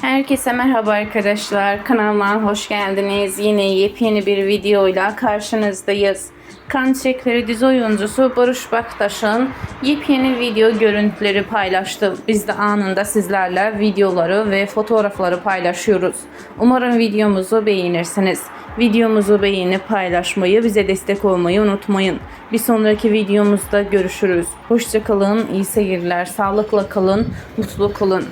Herkese merhaba arkadaşlar. Kanalıma hoş geldiniz. Yine yepyeni bir videoyla karşınızdayız. Kan Çiçekleri dizi oyuncusu Barış Baktaş'ın yepyeni video görüntüleri paylaştı. Biz de anında sizlerle videoları ve fotoğrafları paylaşıyoruz. Umarım videomuzu beğenirsiniz. Videomuzu beğenip paylaşmayı, bize destek olmayı unutmayın. Bir sonraki videomuzda görüşürüz. Hoşçakalın, iyi seyirler, sağlıkla kalın, mutlu kalın.